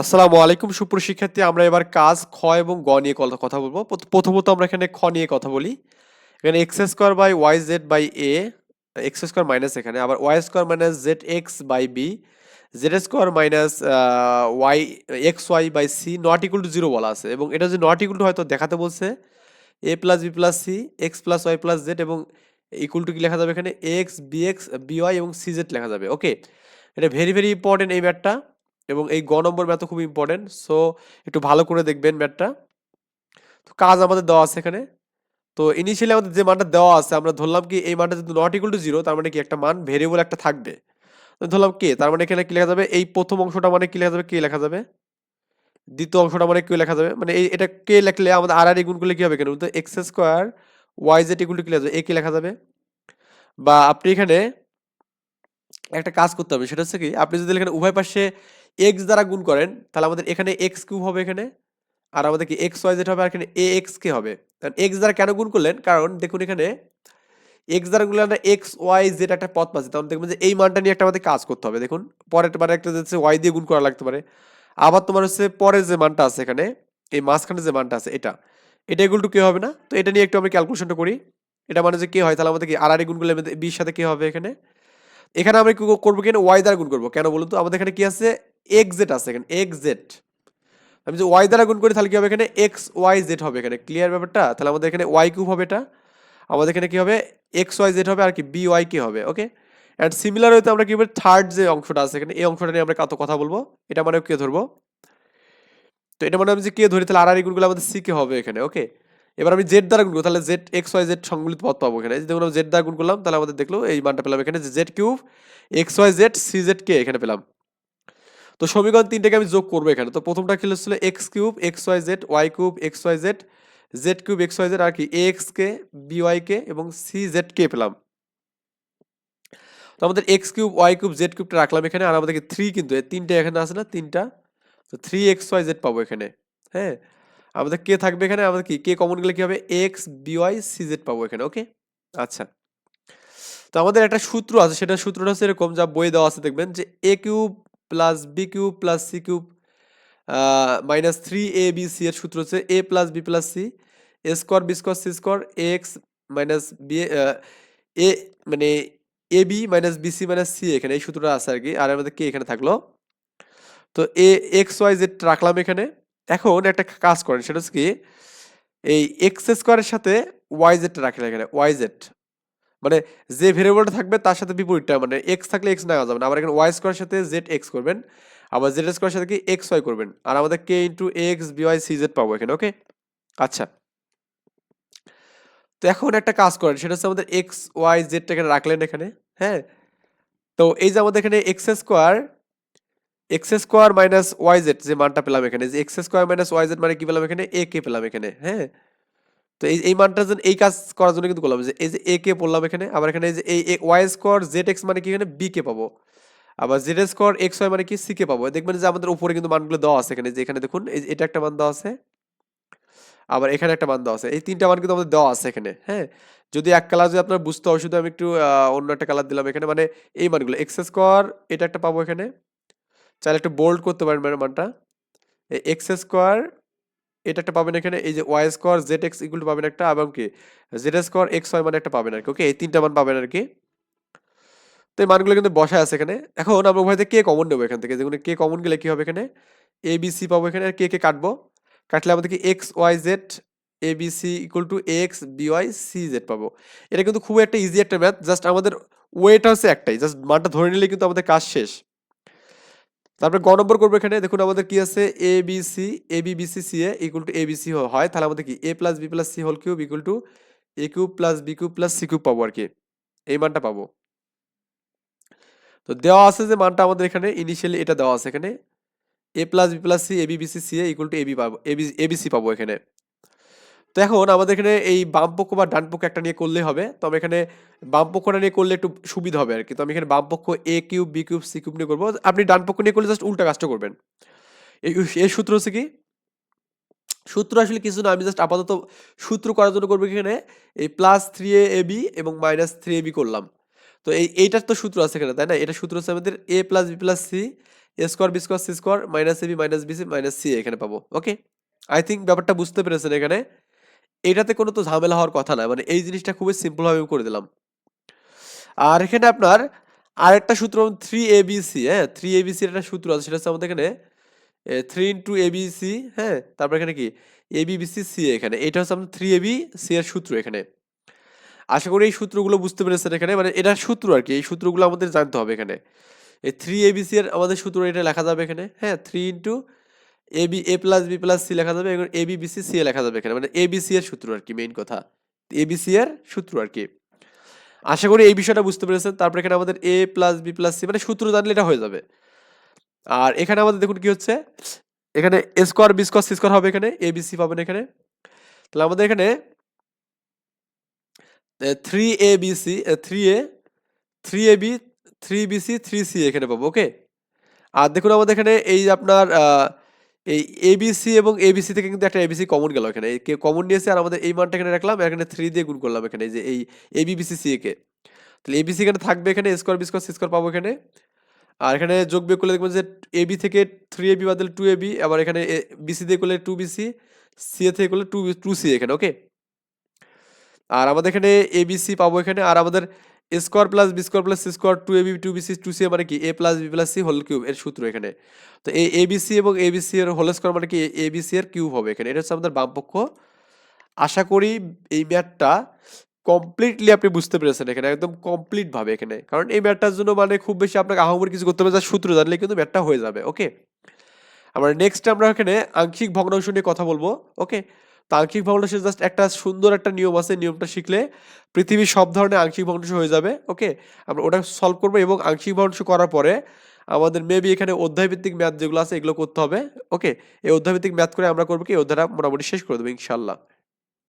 আসসালামু আলাইকুম সুপ্রশিক্ষার্থী আমরা এবার কাজ খ এবং গ নিয়ে কথা বলব। প্রথমত আমরা এখানে খ নিয়ে কথা বলি। এখানে X square by Y Z by A X square minus এখানে। আবার Y square minus Z X by B Z square minus Y X Y by C not equal to zero বলা আছে। এবং এটা যদি নট ইকুয়াল টু হয়তো দেখাতে বলছে A plus B plus C X plus Y plus Z এবং equal to কি লেখা যাবে এখানে? X B X B Y এবং সি জেড লেখা যাবে। ওকে এটা ভেরি ভেরি ইম্পর্টেন্ট এই ম্যাথটা এবং এই গ নম্বর ম্যাথও খুব ইম্পর্টেন্ট সো একটু ভালো করে দেখবেন ম্যাথটা। তো কাজ আমাদের দেওয়া আছে এখানে। তো ইনিশিয়ালি আমাদের যে মানটা দেওয়া আছে, আমরা ধরলাম কি এই মানটা যদি নট ইকুয়াল টু জিরো তার মানে কি একটা মান ভেরিয়েবল একটা থাকবে। ধরলাম কে তার মানে এখানে কি লেখা যাবে? এই প্রথম অংশটা মানে কি লেখা যাবে? কে লেখা যাবে। দ্বিতীয় অংশটা মানে কে লেখা যাবে। মানে এই, এটা কে লেখলে আমাদের আর আর গুণ করলে কি হবে কেন তো X square Y Z equal to কি লেখা যাবে? এ কে লেখা যাবে। বা আপনি এখানে একটা কাজ করতে হবে, সেটা হচ্ছে কি, আপনি যদি এখানে উভয় পাশে এক্স দ্বারা গুণ করেন, তাহলে আমাদের এখানে এক্স কিউব হবে এখানে, আর আমাদের কি এক্স ওয়াই জেড হবে, আর এখানে এ এক্স কে হবে। কারণ এক্স দ্বারা কেন গুণ করলেন? কারণ দেখুন এখানে এক্স দ্বারা গুণলে আমরা এক্স ওয়াই জেড একটা পথ পাচ্ছি। তখন দেখবেন যে এই মানটা নিয়ে একটা আমাদের কাজ করতে হবে। দেখুন, পরের মানে একটা হচ্ছে ওয়াই দিয়ে গুণ করা লাগতে পারে। আবার তোমার হচ্ছে পরের যে মানটা আছে এখানে, এই মাঝখানে যে মানটা আছে, এটা এটা এগুলো কে হবে না? তো এটা নিয়ে একটু আমরা ক্যালকুলেশনটা করি। এটা মানে যে কে হয়? তাহলে আমাদের কি আর আর গুণ করলে বির সাথে কি হবে এখানে? এখানে আমরা কি করব? কেন ওয়াই দ্বারা গুণ করব? কেন বলুন তো? আমাদের এখানে কি আছে? এক্স জেড আছে এখানে এক্স জেড আমি যদি ওয়াই দ্বারা গুণ করি, তাহলে কি হবে এখানে এক্স ওয়াই জেড হবে এখানে। ক্লিয়ার ব্যাপারটা? তাহলে আমাদের এখানে ওয়াই কিউব হবে এটা। আমাদের এখানে কি হবে? এক্স ওয়াই জেড হবে, আর কি বি ওয়াই কে হবে ওকে অ্যান্ড সিমিলার হয়তো আমরা কি হবে থার্ড যে অংশটা আছে এখানে, এই অংশটা নিয়ে আমরা কত কথা বলব? এটা মানে কে ধরবো। তো এটা মানে আমি যে কে ধরি, তাহলে আর আর গুণগুলো আমাদের সি কে হবে এখানে ওকে এবার আমি জেড দ্বারা গুণ করব তাহলে জেড এক্স ওয়াই জেড সংগুলিত পথ পাবো এখানে। এই যে দেখুন জেড দ্বারা গুণ করলাম, তাহলে আমাদের দেখল, এই মানটা পেলাম এখানে Z cube X Y Z C Z কে এখানে পেলাম। তো সমীকরণ তিনটাকে আমি যোগ করব এখানে। তো প্রথমটা কি ছিল X cube X Y Z Y cube X Y Z Z cube X Y Z আর কি? এক্স কে বি ওয়াই কে এবং সি জেড কে পেলাম। তো আমাদের X cube Y cube Z কিউবটা রাখলাম এখানে আর আমাদেরকে থ্রি কিন্তু তিনটা এখানে আছে না? তিনটা। তো থ্রি এক্স ওয়াই জেড পাবো এখানে। হ্যাঁ? আমাদের কে থাকবে এখানে, আমাদের কি? কে কমন গেলে কি হবে? এক্স বিওয়াই সিজেড পাবো এখানে ওকে আচ্ছা। তো আমাদের একটা সূত্র আছে, সেটা সূত্রটা হচ্ছে এরকম, যা বই দেওয়া আছে, দেখবেন, যে A cube plus B cube plus C cube minus three A B C এর সূত্র হচ্ছে A plus B plus C A square B square C square X minus B A মানে A B minus B C minus C এখানে এই সূত্রটা আছে আর কি, আর আমাদের কে এখানে থাকল। তো এ এক্স ওয়াই জেড রাখলাম এখানে। এখন একটা কাজ করেন, সেটা হচ্ছে কি, এই এক্স স্কোয়ারের সাথে ওয়াই জেডটা রাখলেন এখানে ওয়াই জেড মানে যে ভেরিয়েবলটা থাকবে তার সাথে বিপরীতটা মানে এক্স থাকলে এক্স নেওয়া যাবে না। আবার এখানে ওয়াই স্কোয়ারের সাথে জেড এক্স করবেন, আবার জেড স্কোয়ারের সাথে কি এক্স ওয়াই করবেন। আর আমাদের K into X B Y C Z পাবো এখানে ওকে আচ্ছা। তো এখন একটা কাজ করেন, সেটা হচ্ছে আমাদের এক্স ওয়াই জেডটা এখানে রাখলেন এখানে হ্যাঁ? তো এই যে আমাদের এখানে X square X square minus Y Z যে মানটা পেলাম এখানে, যে X square minus Y Z মানে কি পেলাম এখানে? এ কে পেলাম এখানে হ্যাঁ? তো এই এই মানটা যেন এই কাজ করার জন্য কিন্তু করলাম যে, এই যে এ কে পড়লাম এখানে, আবার এখানে এই যে এই ওয়াই স্কোয়ার জেড এক্স মানে কি এখানে? বি কে পাবো। আবার জেড স্কোয়ার এক্স ওয়াই মানে কি? সি কে পাবো। দেখবেন যে আমাদের উপরে কিন্তু মানগুলো দেওয়া আছে এখানে, যে এখানে দেখুন এটা একটা মান দেওয়া আছে, আবার এখানে একটা মান দেওয়া আছে। এই তিনটা মান কিন্তু আমাদের দেওয়া আছে এখানে হ্যাঁ? যদি এক কালার যদি আপনার বুঝতে অসুবিধা আমি একটু অন্য একটা কালার দিলাম এখানে মানে এই মানগুলো এক্স স্কোয়ার এটা একটা পাবো এখানে। চাইলে একটু বোল্ড করতে পারেন মানে মানটা। এক্স স্কোয়ার এটা একটা পাবেন এখানে, এই যে Y square, Z X equal to পাবেন একটা, এবং কি, জেড স্কোয়ার, এক্স ওয়াই মানে একটা পাবেন আর কি, ওকে? এই তিনটা মান পাবেন আর কি। তো এই মানগুলো কিন্তু বসায় আছে এখানে। এখন আমরা উভয় থেকে কে কমন নেব এখান থেকে? যেগুলো কে কমন গেলে কী হবে এখানে? এ বি সি পাবো এখানে, আর কে কে কাটবো? কাটলে আমাদের কি X, Y, Z, A, B, C equal to X B Y C Z পাবো। এটা কিন্তু খুব একটা ইজি একটা ম্যাথ জাস্ট আমাদের ওয়েটা হচ্ছে একটাই জাস্ট মানটা ধরে নিলে কিন্তু আমাদের কাজ শেষ। তারপরে গ নম্বর করব এখানে। দেখুন, আমাদের কি আছে? A B C A B B C C A equal to A B C হয়। তাহলে আমাদের কি? A plus B plus C whole cube equal to A cube plus B cube plus C cube পাবো আর কি। এই মানটা পাবো। তো দেওয়া আছে যে মানটা আমাদের এখানে ইনিশিয়ালি এটা দেওয়া আছে এখানে। A plus B plus C A B B C C A equal to A B পাবো A B A B C পাবো এখানে। তো এখন আমাদের এখানে এই বাম পক্ষ বা ডান পক্ষ একটা নিয়ে করলেই হবে। তো আমি এখানে বাম পক্ষটা নিয়ে করলে একটু সুবিধা হবে আর কি তো আমি এখানে বাম পক্ষ A cube B cube C cube নিয়ে করব। আপনি ডান পক্ষ নিয়ে করলে জাস্ট উল্টা কাজটা করবেন। এই এর সূত্র হচ্ছে কি? সূত্র আসলে কিছু না, আমি জাস্ট আপাতত সূত্র করার জন্য করব এখানে এই প্লাস থ্রি এ বি এবং মাইনাস থ্রি এ বি করলাম। তো এই, এইটার তো সূত্র আছে এখানে, তাই না? এটা সূত্র হচ্ছে আমাদের A plus B plus C A square B square C square minus A B minus B C minus C এখানে পাবো। ওকে আই থিঙ্ক ব্যাপারটা বুঝতে পেরেছেন এখানে। এটাতে কোনো তো ঝামেলা হওয়ার কথা না মানে এই জিনিসটা খুবই সিম্পলভাবে করে দিলাম। আর এখানে আপনার আরেকটা সূত্র থ্রি এ বি সি হ্যাঁ? থ্রি এ বি সির একটা সূত্র আছে, সেটা হচ্ছে আমাদের এখানে থ্রি ইন্টু সি হ্যাঁ? তারপর এখানে কি? এ বি বি সি এখানে। এটা হচ্ছে আমাদের থ্রি বি সি এর সূত্র এখানে। আশা করি এই সূত্রগুলো বুঝতে পেরেছেন এখানে মানে এটা সূত্র আর কি, এই সূত্রগুলো আমাদের জানতে হবে এখানে। এই থ্রি এ বি সি এর আমাদের সূত্র এটা লেখা যাবে এখানে হ্যাঁ? Three into A B A plus B plus C লেখা যাবে এবং A B B C C A লেখা যাবে এখানে। মানে এ বি সি এর সূত্র আর কি মেইন কথা। এ বি সি এর সূত্র আর কি। আশা করি এই বিষয়টা বুঝতে পেরেছেন। তারপর এখানে আমাদের A plus B plus C মানে সূত্র জানলে এটা হয়ে যাবে। আর এখানে আমাদের দেখুন কি হচ্ছে, এখানে A square B square C square হবে এখানে এ বি সি পাবেন এখানে। তাহলে আমাদের এখানে three A B C three A three A B three B C three C এখানে পাবো ওকে আর দেখুন আমাদের এখানে এই আপনার এই এবিসি এবং এবিসি থেকে কিন্তু একটা এবিসি কমন গেল এখানে। কে কমন নিয়েছে আর আমাদের এই মানটা এখানে রাখলাম এখানে থ্রি দিয়ে গুণ করলাম এখানে যে এই এবিবিসি সি কে তাহলে এবিসি এখানে থাকবে এখানে square B square C square পাবো এখানে। আর এখানে যোগ বিয়োগ করলে দেখবেন যে এবি থেকে থ্রি এবি বাদলে টু এবি আবার এখানে বিসি দিয়ে করলে টু বিসি সি এ থেকে করলে টু টু সি এখানে ওকে আর আমাদের এখানে এবিসি পাবো এখানে, আর আমাদের square plus B square plus C square two AB two BC two C মানে কি? A plus B plus C whole cube এর সূত্র এখানে। তো এই এবিসি এবং এবিসি এর হোল স্কোয়ার মানে কি? এবিসি এর কিউব হবে এখানে। এটা হচ্ছে আমাদের বামপক্ষ। আশা করি এই ম্যাথটা কমপ্লিটলি আপনি বুঝতে পেরেছেন এখানে, একদম কমপ্লিট ভাবে এখানে। কারণ এই ম্যাথটার জন্য মানে খুব বেশি আপনাকে আহমর কিছু করতে হবে যা সূত্র জানলে কিন্তু ম্যাথটা হয়ে যাবে, ওকে? আমরা নেক্সট আমরা এখানে আংশিক ভগ্নাংশ নিয়ে কথা বলব, ওকে? আংশিক ভগ্নাংশের জাস্ট একটা সুন্দর একটা নিয়ম আছে, নিয়মটা শিখলে পৃথিবীর সব ধরনের আংশিক ভগ্নাংশ হয়ে যাবে ওকে আমরা ওটা সলভ করব এবং আংশিক ভগ্নাংশ করার পরে আমাদের মেবি এখানে অধ্যায়ভিত্তিক ম্যাথ যেগুলো আছে, এগুলো করতে হবে ওকে এই অধ্যায়ভিত্তিক ম্যাথ করে আমরা করব কি? অধ্যায়টা মোটামুটি শেষ করে দেবো ইনশাল্লাহ